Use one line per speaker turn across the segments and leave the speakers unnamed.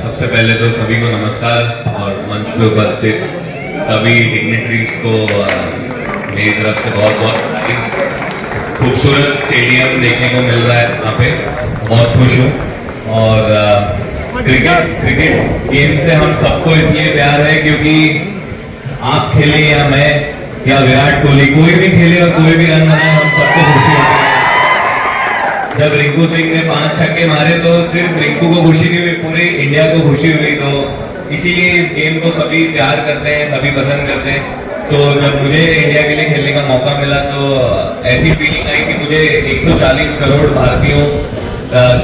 सबसे पहले तो सभी को नमस्कार और मंच पे उपस्थित सभी डिग्नेटरीज को मेरी तरफ़ से बहुत बहुत खूबसूरत स्टेडियम देखने को मिल रहा है यहाँ पे। बहुत खुश हूँ। और क्रिकेट क्रिकेट गेम से हम सबको इसलिए प्यार है क्योंकि आप खेले या मैं या विराट कोहली, कोई भी खेले और कोई भी रन बनाए, हम सबको खुशी होती है। जब रिंकू सिंह ने पाँच छक्के मारे तो सिर्फ़ रिंकू को खुशी नहीं हुई, पूरे इंडिया को खुशी हुई। तो इसीलिए इस गेम को सभी प्यार करते हैं, सभी पसंद करते हैं। तो जब मुझे इंडिया के लिए खेलने का मौका मिला तो ऐसी फीलिंग आई कि मुझे 140 करोड़ भारतीयों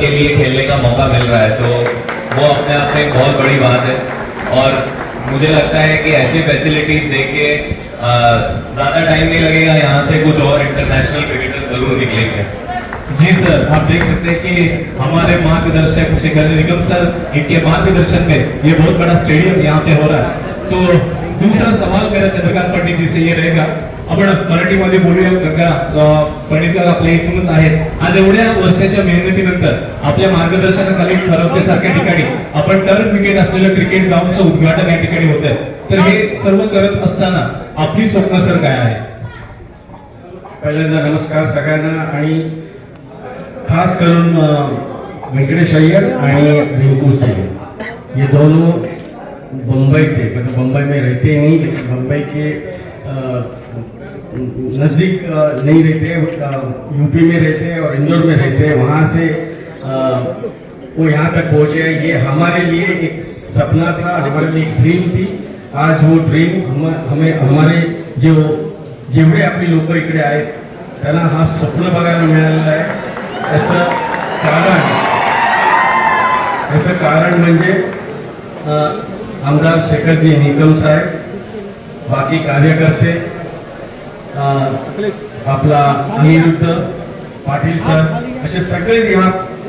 के लिए खेलने का मौका मिल रहा है। तो वो अपने आप में बहुत बड़ी बात है। और मुझे लगता है कि ऐसी फैसिलिटीज़ देख के ज़्यादा टाइम नहीं लगेगा, यहाँ से कुछ और इंटरनेशनल क्रिकेटर ज़रूर निकलेंगे।
जी सर आप देख सकते हैं कि हमारे मार्गदर्शक शेखर निगम सर इनके मार्गदर्शन में ये बहुत बड़ा स्टेडियम यहाँ पे हो रहा है। तो दूसरा सवाल मेरा चंद्रकांत पंडित जी से ये रहेगा। आपण मराठीमध्ये बोलूया गंगा पंडित आपल्या इथूनच आहेत. आज एवढ्या वर्षाच्या मेहनतीनंतर आपल्या मार्गदर्शनाखाली ठरवतेसारख्या ठिकाणी आपण टर्न विकेट असलेलं क्रिकेट ग्राउंडचं उद्घाटन या ठिकाणी होत आहे तर हे सर्व करत असताना आपली स्वप्न सर काय आहे?
पहिल्यांदा नमस्कार सगळ्यांना आणि खास करून वेंकटेश अय्यर आणि रिंकू सिंह। ये दोनों बम्बई से मतलब बम्बई में रहते नहीं लेकिन बम्बई के नज़दीक नहीं रहते यूपी में रहते हैं और इंदौर में रहते हैं। वहाँ से वो यहाँ तक पहुँचे ये हमारे लिए एक सपना था, हमारे लिए एक ड्रीम थी। आज वो ड्रीम हम, हमें, हमारे जो जेवढे आपली लोक इकडे आहेत त्यांना हा, स्वप्न बघायला आहे। याचं कारण. याचं कारण म्हणजे आमदार शेखरजी निकम साहेब बाकी कार्यकर्ते आपला अनिरुद्ध पाटील सर असे सगळे ह्या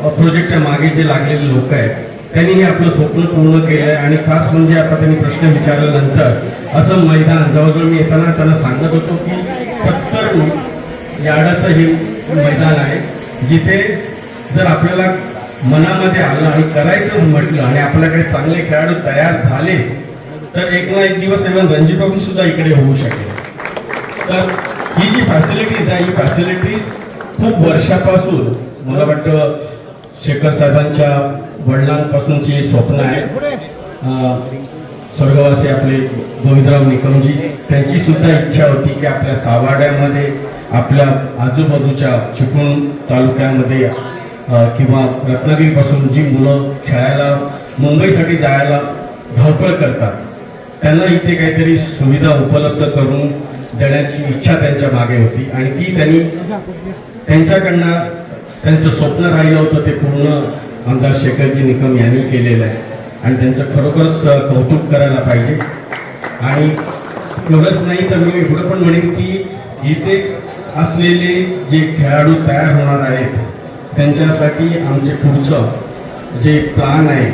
प्रोजेक्टच्या मागे जे लागलेले लोक आहेत त्यांनी हे आपलं स्वप्न पूर्ण केलं आहे आणि खास म्हणजे आता त्यांनी प्रश्न विचारल्यानंतर असं मैदान जवळजवळ मी येताना त्यांना सांगत होतो की सत्तर यार्डाचं हे मैदान आहे. जिथे जर आपल्याला मनामध्ये आलं आणि करायचंच म्हटलं आणि आपल्याकडे चांगले खेळाडू तयार झालेच तर एक ना एक दिवस इव्हन रणजी ट्रॉफी सुद्धा इकडे होऊ शकेल. तर ही जी फॅसिलिटीज आहे ही फॅसिलिटीज खूप वर्षापासून मला वाटतं शेखर साहेबांच्या वडिलांपासूनची स्वप्न आहेत स्वर्गवासी आपले गोविंदराव निकमजी त्यांची सुद्धा इच्छा होती की आपल्या सावाड्यामध्ये आपल्या आजूबाजूच्या चिपळूण तालुक्यामध्ये किंवा रत्नागिरीपासून जी मुलं खेळायला मुंबईसाठी जायला धावपळ करतात त्यांना इथे काहीतरी सुविधा उपलब्ध करून देण्याची इच्छा त्यांच्या मागे होती. आणि ती त्यांनी त्यांच्याकडनं त्यांचं स्वप्न राहिलं होतं ते पूर्ण आमदार शेखरजी निकम यांनी केलेलं आहे. आणि त्यांचं खरोखरच कौतुक करायला पाहिजे. आणि एवढंच नाही तर मी एवढं पण म्हणेन की इथे असलेले जे खेळाडू तयार होणार आहेत त्यांच्यासाठी आमचे पुढचं जे प्लान आहे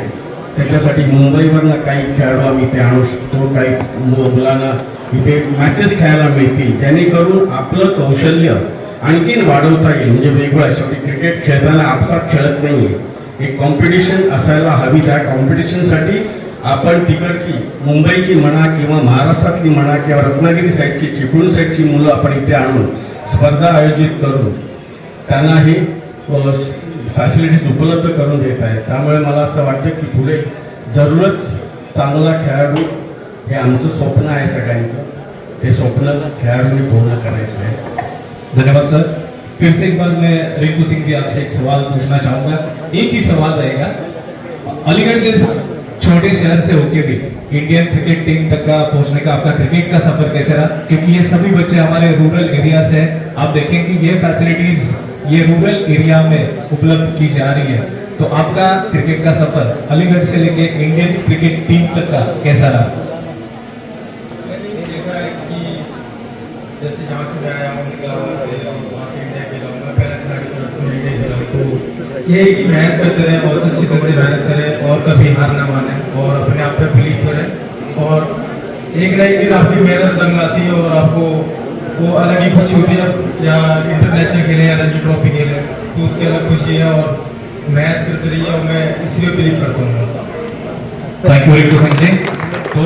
त्याच्यासाठी मुंबईवरनं काही खेळाडू आम्ही इथे आणू शकतो काही मुलांना इथे मॅचेस खेळायला मिळतील. जेणेकरून आपलं कौशल्य आणखीन वाढवता येईल. म्हणजे वेगळं शेवटी क्रिकेट खेळताना आपसात खेळत नाही एक कॉम्पिटिशन असायला हवी त्या कॉम्पिटिशनसाठी आपण तिकडची मुंबईची म्हणा किंवा महाराष्ट्रातली म्हणा किंवा रत्नागिरी साईडची चिपळूण साईडची मुलं आपण इथे आणून स्पर्धा आयोजित करून त्यांना ही फॅसिलिटीज उपलब्ध करून देत आहेत. त्यामुळे मला असं वाटतं की पुढे जरूरच चांगला खेळाडू हे आमचं स्वप्न आहे सगळ्यांचं. हे स्वप्न खेळाडूंनी पूर्ण करायचं आहे.
धन्यवाद सर. फिर से एक बार मैं रिंकू सिंह जी आपसे एक सवाल पूछना चाहूंगा। एक ही सवाल रहेगा। अलीगढ़ जैसा छोटे शहर से होके भी इंडियन क्रिकेट टीम तक का पहुँचने का आपका क्रिकेट का सफ़र कैसे रहा? क्योंकि ये सभी बच्चे हमारे रूरल एरिया से हैं। आप देखें कि ये फैसिलिटीज़ ये रूरल एरिया में उपलब्ध की जा रही है। तो आपका क्रिकेट का सफ़र अलीगढ़ से लेके इंडियन क्रिकेट टीम तक का कैसा रहा?
जैसे जहाँ से मैं आया हूँ, निकला हुआ ये है मेहनत करते रहे बहुत अच्छी तरह से मेहनत करें और कभी हार ना माने और अपने आप पे बिलीव करें। और एक ना एक दिन आपकी मेहनत रंग लाती है और आपको वो अलग ही खुशी होती है जब या इंटरनेशनल खेले या रणजी ट्रॉफी खेले तो उसकी अलग खुशी है और मेहनत करते रहिए और मैं इसलिए बिलीव करता हूँ।
थैंक यू रिंकू सिंह जी तो